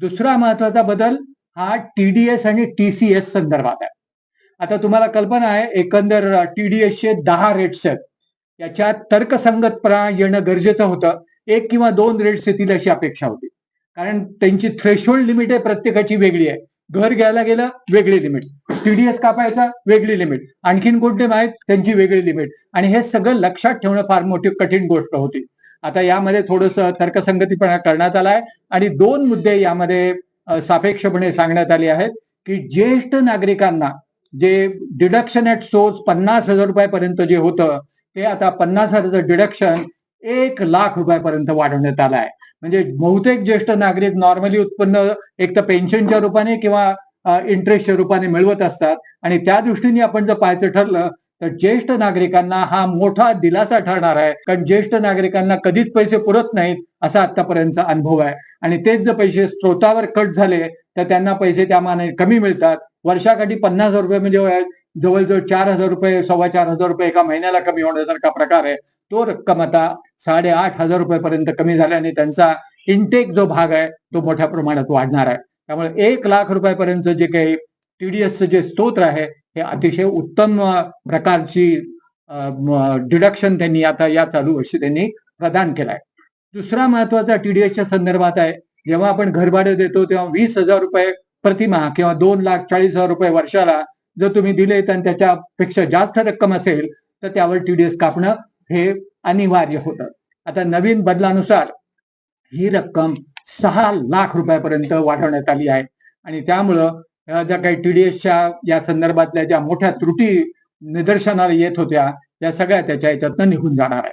दुसरा महत्त्वाचा बदल हा टीडीएस आणि टीसीएस संदर्भात आहे. आता तुम्हाला कल्पना आहे एकंदर टीडीएसचे दहा रेट्स आहेत याच्यात तर्कसंगतपणा येणं गरजेचं होतं. एक किंवा दोन रेट्स येतील अशी अपेक्षा होती. कारण त्यांची थ्रेशोल्ड लिमिट आहे प्रत्येकाची वेगळी आहे. घर घ्यायला गेलं वेगळी लिमिट टीडीएस कापायचा वेगळी लिमिट आणखीन कोणते माहीत? त्यांची वेगळी लिमिट आणि हे सगळं लक्षात ठेवणं फार मोठी कठीण गोष्ट होती. आता यामध्ये थोडस तर्कसंगतीपणा करण्यात आला आहे आणि दोन मुद्दे यामध्ये सापेक्षपणे सांगण्यात आले आहेत की ज्येष्ठ नागरिकांना जे डिडक्शन ऍट सोर्स पन्नास हजार रुपयापर्यंत जे होतं ते आता पन्नास हजारचं डिडक्शन एक लाख रुपयापर्यंत वाढवण्यात आलं आहे म्हणजे बहुतेक ज्येष्ठ नागरिक नॉर्मली उत्पन्न एक तर पेन्शनच्या रूपाने किंवा इंटरेस्टच्या रूपाने मिळवत असतात. आणि त्या दृष्टीने आपण जर पाहायचं ठरलं तर ज्येष्ठ नागरिकांना हा मोठा दिलासा ठरणार आहे. कारण ज्येष्ठ नागरिकांना कधीच पैसे पुरत नाहीत असा आतापर्यंतचा अनुभव आहे. आणि तेच जर पैसे स्त्रोतावर कट झाले तर त्यांना पैसे त्या मानाने कमी मिळतात. वर्षाकाठी पन्नास हजार रुपये म्हणजे जवळजवळ चार हजार रुपये सव्वा चार हजार रुपये एका महिन्याला कमी होण्यासारखा प्रकार आहे. तो रक्कम आता साडेआठ हजार रुपयापर्यंत कमी झाल्याने त्यांचा इंटेक जो भाग आहे तो मोठ्या प्रमाणात वाढणार आहे. त्यामुळे एक लाख रुपयापर्यंत जे काही टीडीएसचं जे स्तोत्र आहे हे अतिशय उत्तम प्रकारची डिडक्शन त्यांनी आता या चालू वर्षी त्यांनी प्रदान केलाय. दुसरा महत्त्वाचा टीडीएसच्या संदर्भात आहे जेव्हा आपण घरभाडे देतो तेव्हा वीस हजार रुपये प्रतिमा किंवा दोन लाख चाळीस हजार रुपये वर्षाला जर तुम्ही दिले तर त्याच्यापेक्षा जास्त रक्कम असेल तर त्यावर टीडीएस कापणं हे अनिवार्य होतं. आता नवीन बदलानुसार ही रक्कम सहा लाख रुपयापर्यंत वाढवण्यात आली आहे. आणि त्यामुळं ज्या काही टीडीएसच्या या संदर्भातल्या ज्या मोठ्या त्रुटी निदर्शनाला येत होत्या या सगळ्या त्याच्या याच्यातनं निघून जाणार आहे.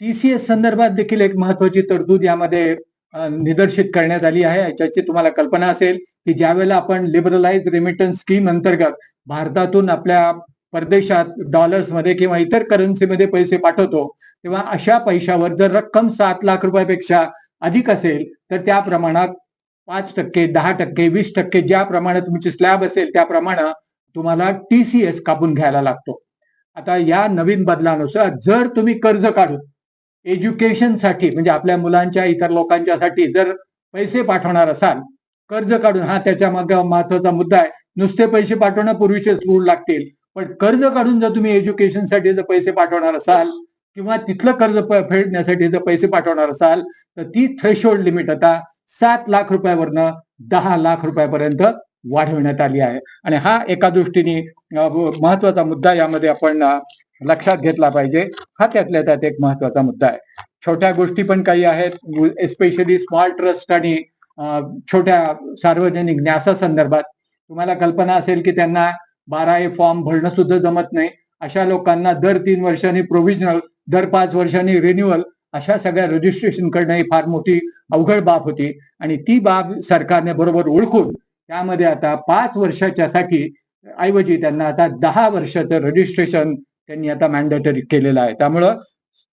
टीसीएस संदर्भात देखील एक महत्वाची तरतूद यामध्ये निदर्शित करण्यात आली आहे. याच्याची तुम्हाला कल्पना असेल की ज्यावेळेला आपण लिबरलाइज रेमिटन्स स्कीम अंतर्गत भारतातून आपल्या परदेशात डॉलर्समध्ये किंवा इतर करन्सीमध्ये पैसे पाठवतो तेव्हा अशा पैशावर जर रक्कम सात लाख रुपयापेक्षा अधिक असेल तर त्या प्रमाणात पाच टक्के दहा टक्के वीस टक्के ज्या प्रमाणात तुमची स्लॅब असेल त्याप्रमाणे तुम्हाला टीसीएस कापून घ्यायला लागतो. आता या नवीन बदलानुसार जर तुम्ही कर्ज काढून एज्युकेशनसाठी म्हणजे आपल्या मुलांच्या इतर लोकांच्यासाठी जर पैसे पाठवणार असाल कर्ज काढून हा त्याच्या मग महत्त्वाचा मुद्दा आहे नुसते पैसे पाठवणं पूर्वीचेच रूळ लागतील. पण कर्ज काढून जर तुम्ही एज्युकेशनसाठी जर पैसे पाठवणार असाल किंवा तिथलं कर्ज फेडण्यासाठी जर पैसे पाठवणार असाल तर ती थ्रेशोल्ड लिमिट आता सात लाख रुपयावरनं दहा लाख रुपयापर्यंत वाढवण्यात आली आहे. आणि हा एका दृष्टीने महत्त्वाचा मुद्दा यामध्ये आपण लक्षात घेतला पाहिजे. हा त्यातल्या त्यात एक महत्त्वाचा मुद्दा आहे. छोट्या गोष्टी पण काही आहेत. एस्पेशली स्मॉल ट्रस्ट आणि छोट्या सार्वजनिक न्यासा संदर्भात. तुम्हाला कल्पना असेल की त्यांना बारा ए फॉर्म भरणं सुद्धा जमत नाही. अशा लोकांना दर तीन वर्षांनी प्रोव्हिजनल दर पाच वर्षांनी रिन्युअल अशा सगळ्या रजिस्ट्रेशन करणं ही फार मोठी अवघड बाब होती. आणि ती बाब सरकारने बरोबर ओळखून त्यामध्ये आता पाच वर्षाच्या साठी ऐवजी त्यांना आता दहा वर्षाचं रजिस्ट्रेशन त्यांनी आता मॅन्डेटरी केलेलं आहे. त्यामुळं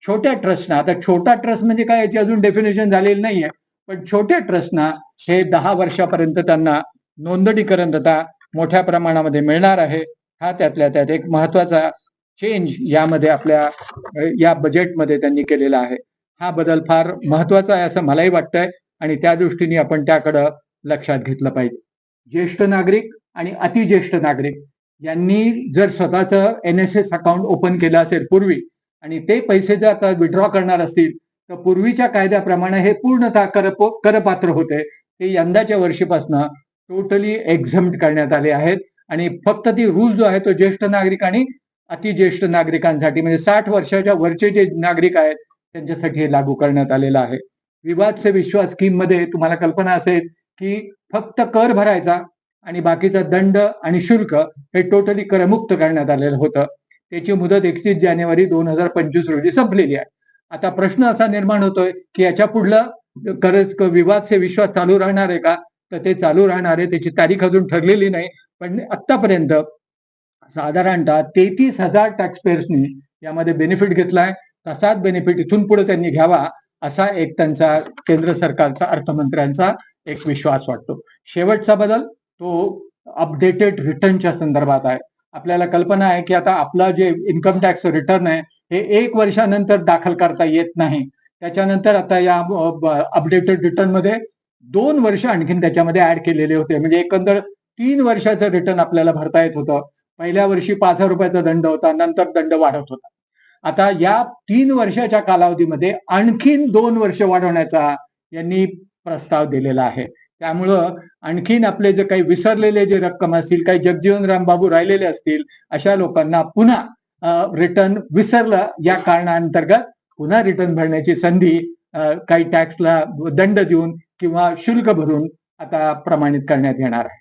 छोट्या ट्रस्टना आता छोटा ट्रस्ट म्हणजे काय याची अजून डेफिनेशन झालेली नाहीये. पण छोट्या ट्रस्टना हे दहा वर्षापर्यंत त्यांना नोंदणीकरण आता मोठ्या प्रमाणामध्ये मिळणार आहे. हा त्यातल्या त्यात एक महत्त्वाचा चेंज यामध्ये आपल्या या बजेटमध्ये त्यांनी केलेला आहे. हा बदल फार महत्त्वाचा आहे असं मलाही वाटतंय आणि त्या दृष्टीने आपण त्याकडं लक्षात घेतलं पाहिजे. ज्येष्ठ नागरिक आणि अतिज्येष्ठ नागरिक यांनी जर स्वतःचं N S S account open केलं असेल पूर्वी आणि ते पैसे जर आता विड्रॉ करणार असतील तर पूर्वीच्या कायद्याप्रमाणे हे पूर्णतः कर करपात्र होते. ते यंदाच्या वर्षीपासून टोटली एक्झम्प्ट करण्यात आले आहेत. आणि फक्त ती रूल जो आहे तो ज्येष्ठ नागरिक आणि अतिज्येष्ठ नागरिकांसाठी म्हणजे साठ वर्षाच्या वरचे जे नागरिक आहेत त्यांच्यासाठी हे लागू करण्यात आलेलं आहे. विवाद से विश्वास स्कीममध्ये तुम्हाला कल्पना असेल की फक्त कर भरायचा आणि बाकीचा दंड आणि शुल्क हे टोटली करमुक्त करण्यात आलेलं होतं. त्याची मुदत एकतीस जानेवारी दोन हजार पंचवीस रोजी संपलेली आहे. आता प्रश्न असा निर्माण होतोय की याच्या पुढलं कर विवाद से विश्वास चालू राहणार आहे का? तर ते चालू राहणार आहे. त्याची तारीख अजून ठरलेली नाही. पण आतापर्यंत साधारणतः तेहतीस हजार टॅक्सपेयर्सनी यामध्ये बेनिफिट घेतलाय. तसाच बेनिफिट इथून पुढे त्यांनी घ्यावा असा एक त्यांचा केंद्र सरकारचा अर्थमंत्र्यांचा एक विश्वास वाटतो. शेवटचा बदल तो अपडेटेड रिटर्नच्या संदर्भात आहे. आपल्याला कल्पना आहे की आता आपला जे इन्कम टॅक्स रिटर्न आहे हे एक वर्षानंतर दाखल करता येत नाही. त्याच्यानंतर आता या अपडेटेड रिटर्नमध्ये दोन वर्ष आणखीन त्याच्यामध्ये ऍड केलेले होते. म्हणजे एकंदर तीन वर्षाचं रिटर्न आपल्याला भरता येत होतं. पहिल्या वर्षी पाच हजार रुपयाचा दंड होता नंतर दंड वाढत होता. आता या तीन वर्षाच्या कालावधीमध्ये आणखीन दोन वर्ष वाढवण्याचा यांनी प्रस्ताव दिलेला आहे. त्यामुळं आणखीन आपले जे काही विसरलेले जे रक्कम असतील काही जगजीवन रामबाबू राहिलेले असतील अशा लोकांना पुन्हा रिटर्न विसरलं या कारणांतर्गत पुन्हा रिटर्न भरण्याची संधी काही टॅक्सला दंड देऊन किंवा शुल्क भरून आता प्रमाणित करण्यात येणार आहे.